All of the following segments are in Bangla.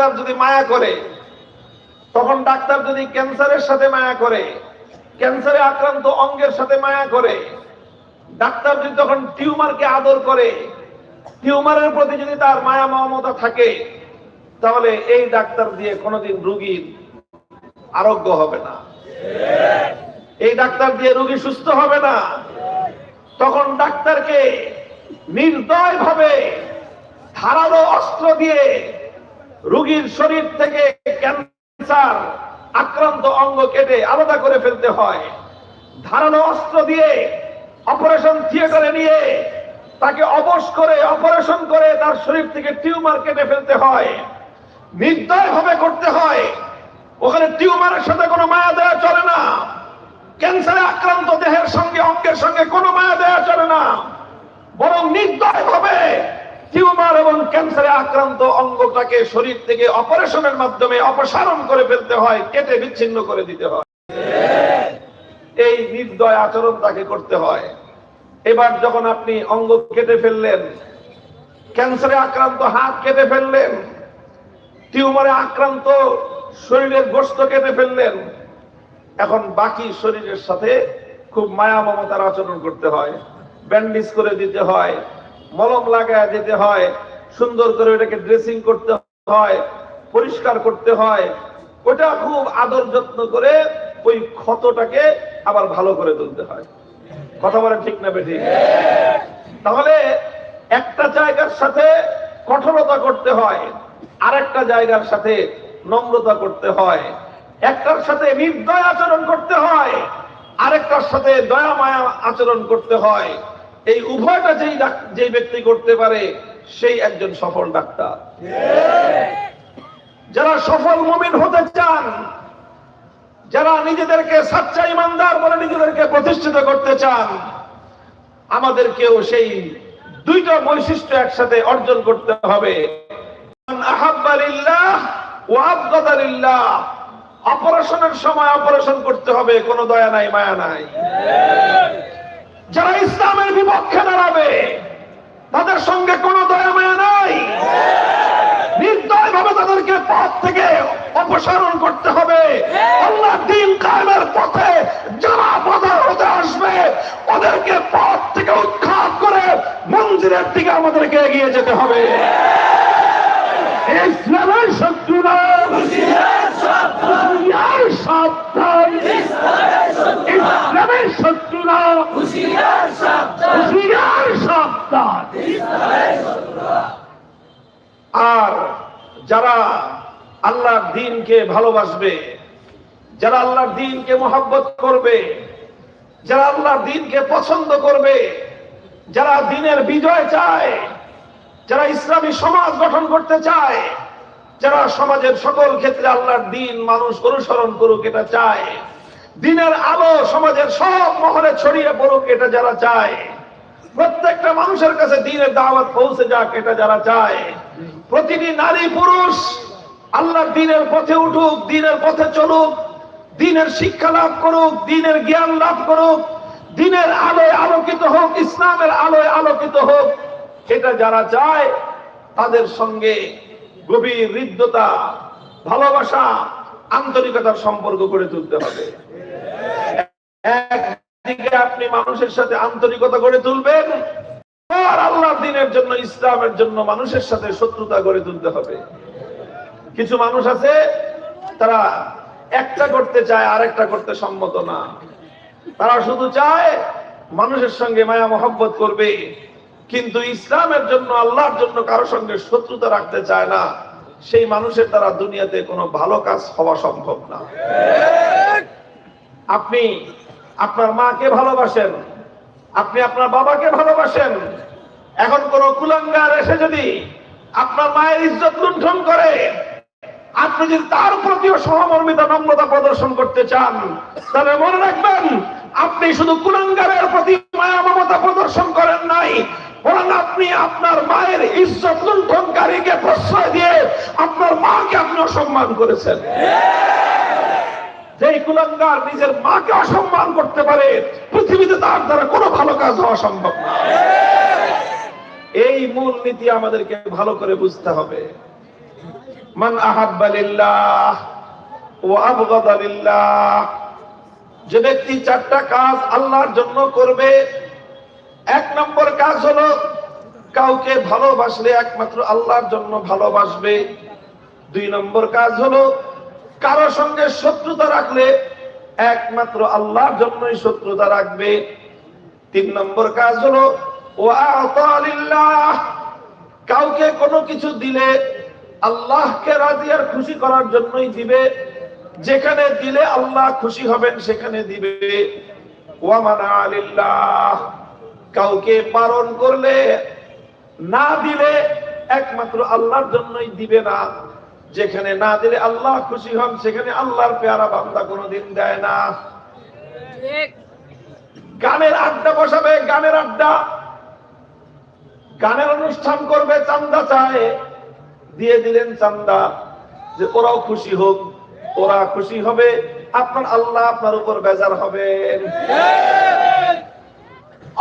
ডাক্তার যদি মায়া করে, তখন ডাক্তার যদি ক্যান্সারের সাথে মায়া করে, ক্যান্সারে আক্রান্ত অঙ্গের সাথে মায়া করে, ডাক্তার যদি তখন টিউমারকে আদর করে, টিউমারের প্রতি যদি তার মায়া মমতা থাকে, তাহলে এই ডাক্তার দিয়ে কোনোদিন রুগীর আরোগ্য হবে না। এই ডাক্তার দিয়ে রুগী সুস্থ হবে না। তখন ডাক্তারকে নির্দয় ভাবে ধারালো অস্ত্র দিয়ে রুগীর শরীর থেকে ক্যান্সার আক্রান্ত অঙ্গ কেটে আলাদা করে ফেলতে হয়। ধারালো অস্ত্র দিয়ে অপারেশন থিয়েটারে নিয়ে তাকে অবশ করে, অপারেশন করে তার শরীর থেকে টিউমার কেটে ফেলতে হয়। নির্দয় ভাবে করতে হয়। ওখানে টিউমারের সাথে কোনো মায়া দেওয়া চলে না। ক্যান্সারে আক্রান্ত দেহের সঙ্গে, অঙ্গের সঙ্গে কোনো মায়া দেওয়া চলে না। বরং নির্দয় ভাবে টিউমার এবং ক্যান্সারে আক্রান্ত অঙ্গটাকে শরীর থেকে অপারেশনের মাধ্যমে অপসারণ করে ফেলতে হয়, কেটে বিচ্ছিন্ন করে দিতে হয়। এই নির্দয় আচরণ তাকে করতে হয়। এবার যখন আপনি অঙ্গ কেটে ফেললেন, ক্যান্সারে আক্রান্ত হাত কেটে ফেললেন, টিউমারে আক্রান্ত শরীরের গোস্ত কেটে ফেললেন, এখন বাকি শরীরের সাথে খুব মায়া মমতার আচরণ করতে হয়, ব্যান্ডেজ করে দিতে হয় মলম লাগায় দিতে হয়, সুন্দর করে ওটাকে ড্রেসিং করতে হয়, পরিষ্কার করতে হয়। ওটা খুব আদর যত্ন করে ওই ক্ষতটাকে আবার ভালো করে তুলতে হয়। কথা বলেন ঠিক না বেঠি তাহলে একটা জায়গার সাথে কঠোরতা করতে হয় আর একটা জায়গার সাথে নম্রতা করতে হয়। একটার সাথে নির্দয় আচরণ করতে হয়, আরেকটার সাথে দয়া মায়া আচরণ করতে হয়। এই উভয়টা যেই যেই ব্যক্তি করতে পারে, সেই একজন সফল ডাক্তার। যারা সফল মুমিন হতে চান, যারা নিজেদেরকে সাচ্চা ইমানদার বলে নিজেদেরকে প্রতিষ্ঠিত করতে চান, আমাদেরকেও সেই দুইটা বৈশিষ্ট্য একসাথে অর্জন করতে হবে। অপারেশনের সময় অপারেশন করতে হবে, কোনো দয়া নাই, মায়া নাই। যারা ইসলামের বিপক্ষে দাঁড়াবে, তাদের সঙ্গে কোনো দয়া মায়া নাই। নির্দয় তাদেরকে পথ থেকে অপসারণ করতে হবে। আল্লাহ দিন কায়েমের পথে যারা বাধা হতে আসবে, ওদেরকে পথ থেকে উৎখাত করে মন্দিরের দিকে আমাদেরকে এগিয়ে যেতে হবে। ইসলামের শত্রুরা সাবধান। ইসলামের শত্রুরা। হুঁশিয়ার সাবধান। আর যারা আল্লাহর দিনকে ভালোবাসবে, যারা আল্লাহর দিনকে মহাব্বত করবে, যারা আল্লাহর দিনকে পছন্দ করবে, যারা দিনের বিজয় চায়, যারা ইসলামী সমাজ গঠন করতে চায় যারা সমাজের সকল ক্ষেত্রে আল্লাহর দিন মানুষ অনুসরণ করুক এটা চায়। দিনের আলো সমাজের সব মহলে ছড়িয়ে পড়ুক এটা যারা চায়। প্রত্যেকটা মানুষের কাছে দিনের দাওয়াত পৌঁছে যাক এটা যারা চায়। প্রতিটি নারী পুরুষ আল্লাহর দিনের পথে উঠুক, দিনের পথে চলুক, দিনের শিক্ষা লাভ করুক, দিনের জ্ঞান লাভ করুক, দিনের আলোয় আলোকিত হোক, ইসলামের আলোয় আলোকিত হোক, এটা যারা চায় তাদের সঙ্গে গভীর হৃদ্যতা, ভালোবাসা, আন্তরিকতার সম্পর্ক গড়ে তুলতে হবে। একদিকে আপনি মানুষের সাথে আন্তরিকতা গড়ে তুলবেন, আর আল্লাহর দিনের জন্য, ইসলামের জন্য মানুষের সাথে শত্রুতা গড়ে তুলতে হবে। কিছু মানুষ আছে, তারা একটা করতে চায় আর একটা করতে সম্মত না। তারা শুধু চায়, মানুষের সঙ্গে মায়া মহব্বত করবে। কিন্তু ইসলামের জন্য, আল্লাহর জন্য কারও সঙ্গে শত্রুতা রাখতে চায় না। সেই মানুষের দ্বারা দুনিয়াতে কোনো ভালো কাজ হওয়া সম্ভব না। আপনি আপনার মাকে ভালোবাসেন, আপনি আপনার বাবাকে ভালোবাসেন, এখন কোন কুলাঙ্গার এসে যদি আপনার মায়ের ইজ্জত লুণ্ঠন করে, আপনি যদি তার প্রতিও সহমর্মিতা নম্রতা প্রদর্শন করতে চান, তাহলে মনে রাখবেন, আপনি শুধু কুলাঙ্গারের প্রতি মায়া মমতা প্রদর্শন করেন নাই আপনি আপনার মায়ের ইজ্জত লুণ্ঠনকারীকে প্রশ্রয় দিয়ে আপনার মাকে আপনি অসম্মান করেছেন। যেই কুলঙ্গার নিজের মাকে অসম্মান করতে পারে, পৃথিবীতে তার দ্বারা কোনো ভালো কাজ হওয়া সম্ভব না। এই মূল নীতি আমাদেরকে ভালো করে বুঝতে হবে। মান আহাব্বা ও আবগাদা যে ব্যক্তি চারটা কাজ আল্লাহর জন্য করবে এক নম্বর কাজ হলো কাউকে ভালোবাসলে একমাত্র আল্লাহর জন্য ভালোবাসবে। দুই নম্বর কাজ হলো কারও সঙ্গে শত্রুতা রাখলে একমাত্র আল্লাহর জন্যই শত্রুতা রাখবে। তিন নম্বর কাজ হলো কাউকে কোনো কিছু দিলে আল্লাহকে রাজি আর খুশি করার জন্যই দিবে। যেখানে দিলে আল্লাহ খুশি হবেন সেখানে দিবে। ওয়ামানা আলিল্লাহ কাউকে পালন করলে না দিলে একমাত্র আল্লাহর জন্যই দিবে না। যেখানে না দিলে আল্লাহ খুশি হন সেখানে আল্লাহর পেয়ারা বান্দা কোনোদিন দেয় না। গানের আড্ডা বসাবে গানের আড্ডা। গানের অনুষ্ঠান করবে চান্দা চায়। দিয়ে দিলেন চান্দা যে ওরাও খুশি হোক ওরা খুশি হবে আপনার আল্লাহ আপনার উপর বেজার হবেন।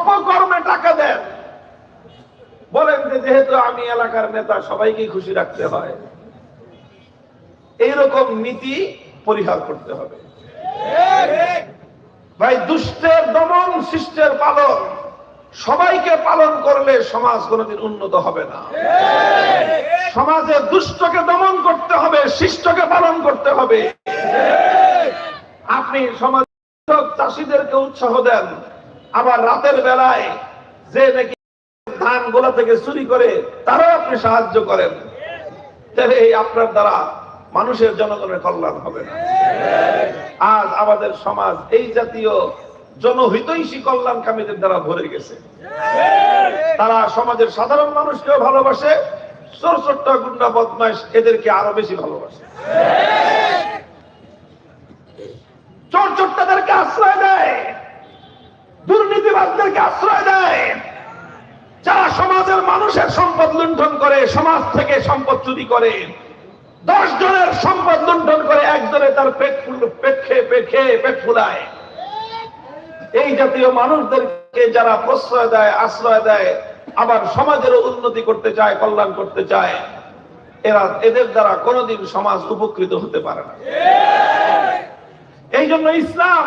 অপকর্মে টাকা দেন বলেন যে যেহেতু আমি এলাকার নেতা সবাইকে খুশি রাখতে হয়। এইরকম নীতি পরিহার করতে হবে। ভাই, দুষ্টের দমন শিষ্টের পালন, সবাইকে পালন করলে সমাজ কোনোদিন উন্নত হবে না। সমাজে দুষ্টকে দমন করতে হবে, শিষ্টকে পালন করতে হবে। আপনি সমাজ চাষিদেরকে উৎসাহ দেন। আবার রাতের বেলায় যে নাকি ধান গোলা থেকে চুরি করে, তারাও আপনি সাহায্য করেন। তাহলে এই আপনার দ্বারা মানুষের জনগণের কল্যাণ হবে না। আজ আমাদের সমাজ এই জাতীয় জনহিতৈষী কল্যাণকামীদের দ্বারা ভরে গেছে। তারা সমাজের সাধারণ মানুষকেও ভালোবাসে চোর গুন্ডা বদমাইশ এদেরকে আরও বেশি ভালোবাসে। চোর চোট্টাদেরকে আশ্রয় দেয়। দুর্নীতিবাদদেরকে আশ্রয় দেয়। যারা সমাজের মানুষের সম্পদ লুণ্ঠন করে সমাজ থেকে সম্পদ চুরি করে দশ জনের সম্পদ লুণ্ঠন করে একজনে তার পেট পেট খেয়ে পেট খেয়ে পেট ফুলায়। এই জাতীয় মানুষদেরকে যারা প্রশ্রয় দেয় আশ্রয় দেয় আবার সমাজেরও উন্নতি করতে চায় কল্যাণ করতে চায় এরা এদের দ্বারা কোনোদিন সমাজ উপকৃত হতে পারে না। এই জন্য ইসলাম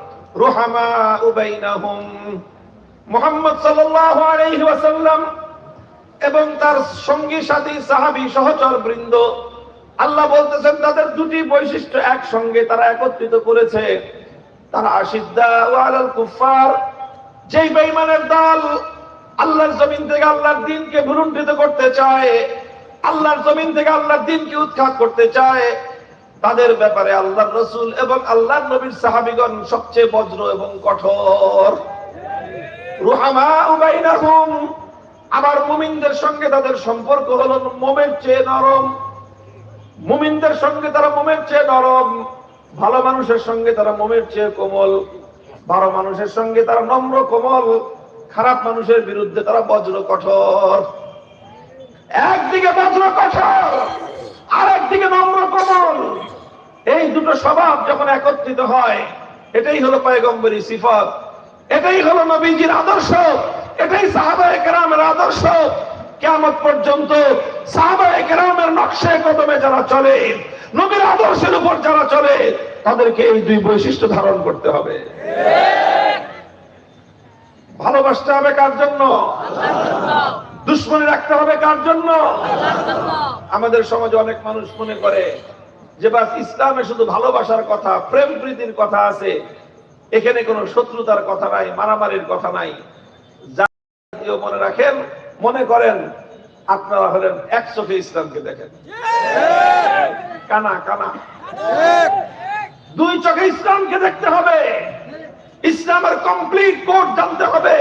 এবং তার সঙ্গী, সাথী, সাহাবী, সহচর বৃন্দ, আল্লাহ বলতেছেন, তাদের দুটি বৈশিষ্ট্য একসঙ্গে তারা একত্রিত করেছে। তারা আশিদ্দা আলাল কুফার যেই বেঈমানের দল আল্লাহর জমিন থেকে আল্লাহর দিনকে ভুলুণ্ঠিত করতে চায়, আল্লাহর জমিন থেকে আল্লাহর দিনকে উৎখাত করতে চায় তাদের ব্যাপারে আল্লাহ রসুল এবং আল্লাহর নবীর সাহাবীগণ সবচেয়ে বজ্র এবং কঠোর। আবার মুমিনদের সঙ্গে তাদের সম্পর্ক হলো মোমের চেয়ে নরম। মুমিনদের সঙ্গে তারা মোমের চেয়ে নরম, ভালো মানুষের সঙ্গে তারা মোমের চেয়ে কোমল, ভালো মানুষের সঙ্গে তারা নম্র কোমল, খারাপ মানুষের বিরুদ্ধে তারা বজ্র কঠোর। একদিকে বজ্র কঠোর আর একদিকে নম্র কোমল। এই দুটো স্বভাব যখন একত্রিত হয় এটাই হলো পায়গম্বরী সিফত এটাই হলো নবীজির আদর্শ এটাই সাহাবায়ে কেরামের আদর্শ। কেমন পর্যন্ত সাহাবায়ে কেরামের নকশে কদমে যারা চলে নবীর আদর্শের উপর যারা চলে তাদেরকে এই দুই বৈশিষ্ট্য ধারণ করতে হবে। ভালোবাসতে হবে কার জন্য? দুশ্মনী রাখতে হবে কার জন্য। আমাদের সমাজে অনেক মানুষ মনে করে যে বাস ইসলামে শুধু ভালোবাসার কথা, প্রেম প্রীতির কথা আছে, এখানে কোনো শত্রুতার কথা নাই, মারামারির কথা নাই। জাতীয় মনে রাখেন, মনে করেন, আপনারা হলেন এক চোখে ইসলামকে দেখেন। কানা কানা। দুই চোখে ইসলামকে দেখতে হবে। ইসলামের কমপ্লিট কোড জানতে হবে।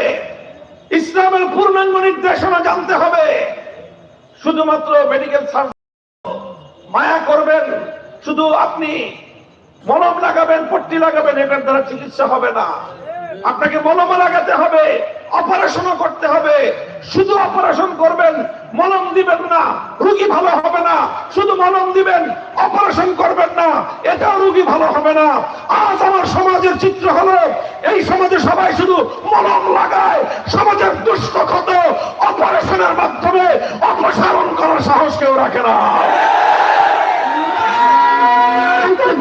ইসলামের পূর্ণাঙ্গ নির্দেশনা জানতে হবে। শুধুমাত্র মেডিকেল সার্ভিস মায়া করবেন শুধু আপনি মলম লাগাবেন, পট্টি লাগাবেন, এটার দ্বারা চিকিৎসা হবে না। আপনাকে মলম লাগাতে হবে, অপারেশনও করতে হবে। শুধু অপারেশন করবেন, মলম দিবেন না, রুগী ভালো হবে না। শুধু মলম দিবেন, অপারেশন করবেন না, এটাও রুগী ভালো হবে না। আজ আমার সমাজের চিত্র হলো, এই সমাজে সবাই শুধু মলম লাগায়, সমাজের দুষ্ট ক্ষত অপারেশনের মাধ্যমে অপসারণ করার সাহস কেউ রাখে না। এই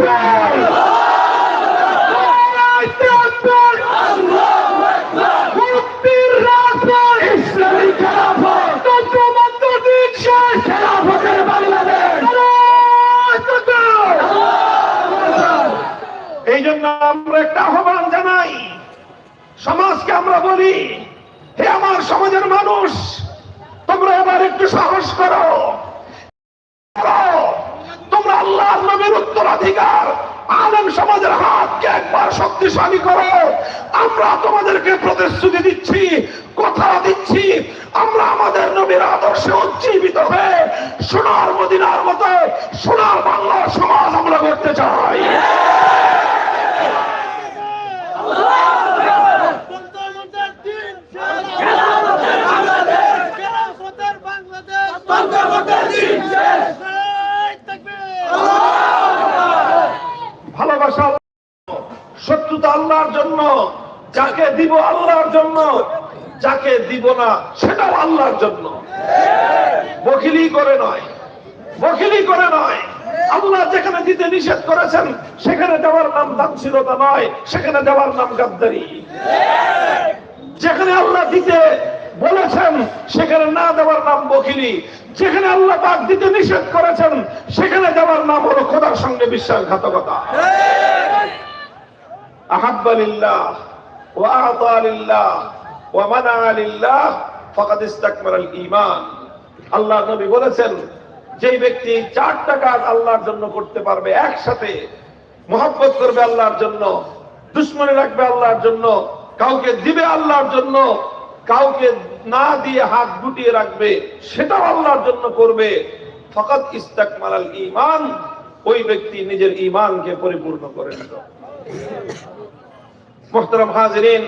জন্য আমরা একটা আহ্বান জানাই সমাজকে আমরা বলি, হে আমার সমাজের মানুষ, তোমরা এবার একটু সাহস করো করো। তোমরা আল্লাহ নবীর উত্তরাধিকার। আলেম সমাজের হাতকে একবার শক্তিশালী করো। আমরা তোমাদেরকে প্রতিশ্রুতি দিচ্ছি, কথা দিচ্ছি। আমরা আমাদের নবীর আদর্শে উজ্জীবিত হয়ে সোনার মদিনার মতো সোনার বাংলার সমাজ আমরা করতে চাই তন্ত্রমন্ত্রের দিন শেষ খেলাফতের বাংলাদেশ খেলাফতের বাংলাদেশ তন্ত্রমন্ত্রের দিন শেষ নারায়ে তাকবীর ভালোবাসা আল্লাহর শত্রুতা আল্লাহর জন্য যাকে দিব আল্লাহর জন্য যাকে দিব না, সেটাও আল্লাহর জন্য। বকিলি করে নয় বকিলি করে নয়। আল্লাহ যেখানে দিতে নিষেধ করেছেন, সেখানে দেওয়ার নাম দানশীলতা নয়, সেখানে দেওয়ার নাম গাদ্দারি। যেখানে আল্লাহ দিতে বলেছেন, সেখানে না দেওয়ার নাম বকিলি। যেখানে আল্লাহ পাক দিতে নিষেধ করেছেন, সেখানে দেওয়ার নাম হলো খোদার সঙ্গে বিশ্বাসঘাতকতা। আহাব্বা লিল্লাহ ওয়া আতা লিল্লাহ ওয়া লিল্লাহ ফাকাদ ইস্তাকমালাল ঈমান। আল্লাহ নবী বলেছেন, যেই ব্যক্তি চারটা কাজ আল্লাহর জন্য করতে পারবে একসাথে, মহব্বত করবে আল্লাহর জন্য, দুশ্মনী রাখবে আল্লাহর জন্য, কাউকে দিবে আল্লাহর জন্য, কাউকে না দিয়ে হাত গুটিয়ে রাখবে, সেটাও আল্লাহর জন্য করবে। ফকাত ইস্তাকমালাল ইমান ওই ব্যক্তি নিজের ঈমানকে পরিপূর্ণ করে নিল মোহতারাম হাজরিন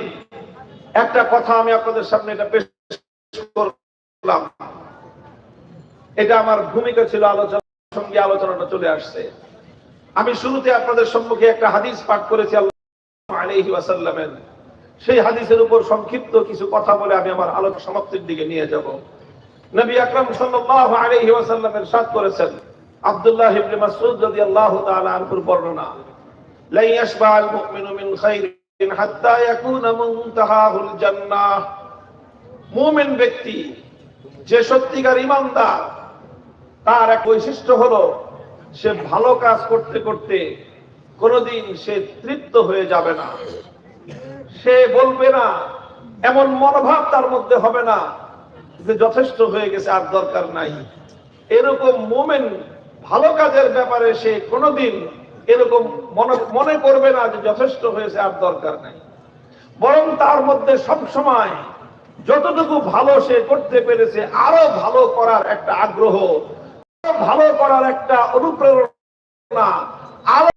একটা কথা আমি আপনাদের সামনে এটা পেশ করলাম এটা আমার ভূমিকা ছিল আলোচনার সঙ্গে আলোচনাটা চলে আসছে আমি শুরুতে আপনাদের সম্মুখে একটা হাদিস পাঠ করেছি আল্লাহ আলাইহি ওয়াসাল্লামের সেই হাদিসের উপর সংক্ষিপ্ত কিছু কথা বলে আমি আমার আলোচনা সমাপ্তির দিকে নিয়ে যাব নবী আকরাম সাল্লাল্লাহু আলাইহি ওয়াসাল্লামের সাথ করেছেন আব্দুল্লাহ ইবনে মাসউদ রাদিয়াল্লাহু তাআলা আনহুর বর্ণনা لا يشبع المؤمن من خير মুমিন ব্যক্তি, যে সত্যিকার ইমানদার তার এক বৈশিষ্ট্য হলো, সে ভালো কাজ করতে করতে কোনোদিন সে তৃপ্ত হয়ে যাবে না। সে বলবে না, এমন মনোভাব তার মধ্যে হবে না যে যথেষ্ট হয়ে গেছে, আর দরকার নাই। এরকম মোমেন ভালো কাজের ব্যাপারে সে কোনোদিন এরকম মনে মনে করবে না যে যথেষ্ট হয়েছে আর দরকার নাই। বরং তার মধ্যে সব সময় যতটুকু ভালো সে করতে পেরেছে, আরও ভালো করার একটা আগ্রহ ভালো করার একটা অনুপ্রেরণা, আরও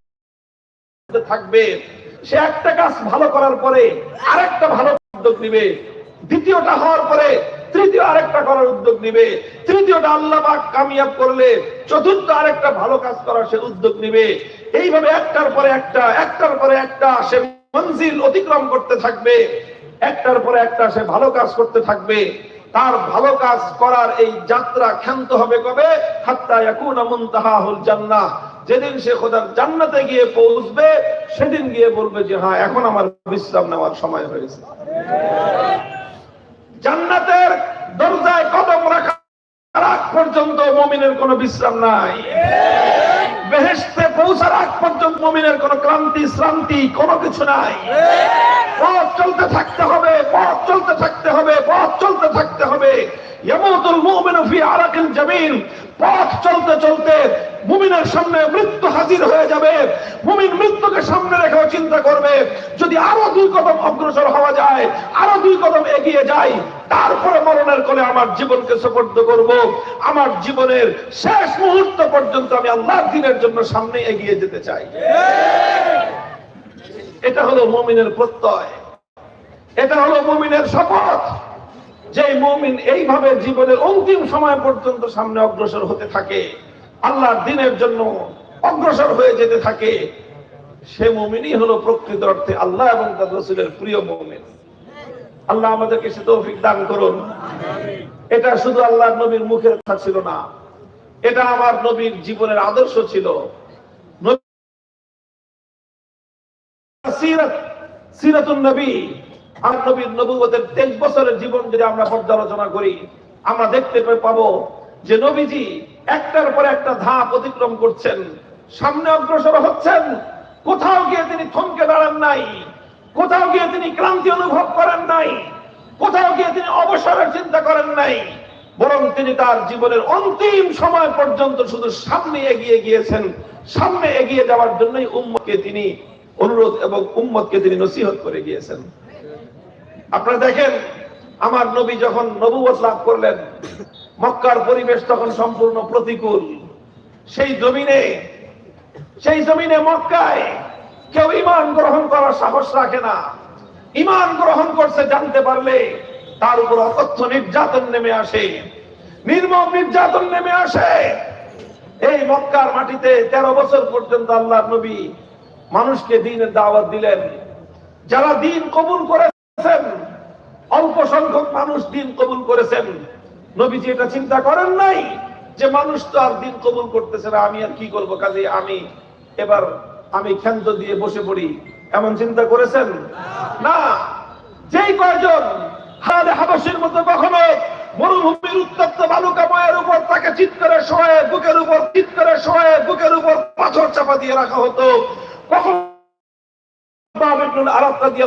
থাকবে। সে একটা কাজ ভালো করার পরে আরেকটা ভালো উদ্যোগ নিবে। দ্বিতীয়টা হওয়ার পরে তৃতীয় আরেকটা করার উদ্যোগ নিবে। তৃতীয়টা আল্লাহ পাক কামিয়াব করলে, চতুর্থ আরেকটা ভালো কাজ করার সে উদ্যোগ নিবে। এইভাবে একটার পরে একটা, একটার পরে একটা সে মঞ্জিল অতিক্রম করতে থাকবে। একটার পরে একটা সে ভালো কাজ করতে থাকবে। তার ভালো কাজ করার এই যাত্রা ক্ষান্ত হবে কবে? হাত্তা ইয়াকুনা মুনতাহাহুল জান্নাহ। যেদিন সে খোদার জান্নাতে গিয়ে পৌঁছবে, সেদিন গিয়ে বলবে যে হ্যাঁ এখন আমার বিশ্রাম নেওয়ার সময় হয়েছে। জান্নাতের দরজায় কদম রাখা আগ পর্যন্ত মমিনের কোনো বিশ্রাম নাই। বেহেস্তে পৌঁছার আগ পর্যন্ত মমিনের কোনো ক্লান্তি, শ্রান্তি কোনো কিছু নাই। পথ চলতে থাকতে হবে, পথ চলতে থাকতে হবে, পথ চলতে থাকতে হবে। ইয়ামুতুল মুমিনু ফি আরাকিল জামিন পথ চলতে চলতে মুমিনের সামনে মৃত্যু হাজির হয়ে যাবে। মুমিন মৃত্যুকে সামনে রেখেও চিন্তা করবে, যদি আরও দুই কদম অগ্রসর হওয়া যায়, আরও দুই কদম এগিয়ে যাই, তারপরে মরণের কোলে আমার জীবনকে সুপর্দ করব। আমার জীবনের শেষ মুহূর্ত পর্যন্ত আমি আল্লাহর দিনের জন্য সামনে এগিয়ে যেতে চাই। এটা হলো মুমিনের প্রত্যয়। এটা হলো মুমিনের শপথ। যে মুমিন এইভাবে জীবনের অন্তিম সময় পর্যন্ত সামনে অগ্রসর হতে থাকে, আল্লাহর দিনের জন্য অগ্রসর হয়ে যেতে থাকে, সে মুমিনই হলো প্রকৃত অর্থে আল্লাহ এবং তার রসুলের প্রিয় মুমিন। আল্লাহ আমাদেরকে সে তৌফিক দান করুন। এটা শুধু আল্লাহর নবীর মুখের কথা ছিল না, এটা আমার নবীর জীবনের আদর্শ ছিল। সিরাত সিরাতুন নবী। আর নবীর নবুয়তের তেইশ বছরের জীবন যদি আমরা পর্যালোচনা করি, আমরা দেখতে পাবো যে নবীজি একটার পর একটা ধাপ অতিক্রম করছেন, সামনে অগ্রসর হচ্ছেন। কোথাও গিয়ে তিনি থমকে দাঁড়ান নাই, কোথাও গিয়ে তিনি ক্লান্তি অনুভব করেন নাই, কোথাও গিয়ে তিনি অবসরের চিন্তা করেন নাই, বরং তিনি তার জীবনের অন্তিম সময় পর্যন্ত শুধু সামনে এগিয়ে গিয়েছেন। সামনে এগিয়ে যাওয়ার জন্যই উম্মতকে তিনি অনুরোধ এবং উম্মতকে তিনি নসিহত করে গিয়েছেন। আপনারা দেখেন, আমার নবী যখন নবুয়ত লাভ করলেন, মক্কার পরিবেশ তখন সম্পূর্ণ প্রতিকূল। সেই জমিনে সেই জমিনে মক্কায় কেউ ইমান গ্রহণ করার সাহস রাখে না। ইমান গ্রহণ করছে জানতে পারলে তার উপর অকথ্য নির্যাতন নেমে আসে। নির্মম নির্যাতন নেমে আসে। এই মক্কার মাটিতে তেরো বছর পর্যন্ত আল্লাহ নবী মানুষকে দিনের দাওয়াত দিলেন। যারা দিন কবুল করেছেন অল্প সংখ্যক মানুষ দিন কবুল করেছেন। নবীজি এটা চিন্তা করেন নাই যে মানুষ তো আর দিন কবুল করতেছে না, আমি আর কি করব? কাজে আমি এবার আমি ক্ষান্ত দিয়ে বসে পড়ি। এমন চিন্তা করেছেন? না। যেই কয়জন হালে হাবাসের মতো কখনো মরুভূমির উত্তপ্ত বালুকাময়ের উপর তাকে চিৎ করে শোয়ে, বুকের উপর চিৎ করে শোয়ে, বুকের উপর পাথর চাপা দিয়ে রাখা হতো। কখন আরাত্তা দিয়ে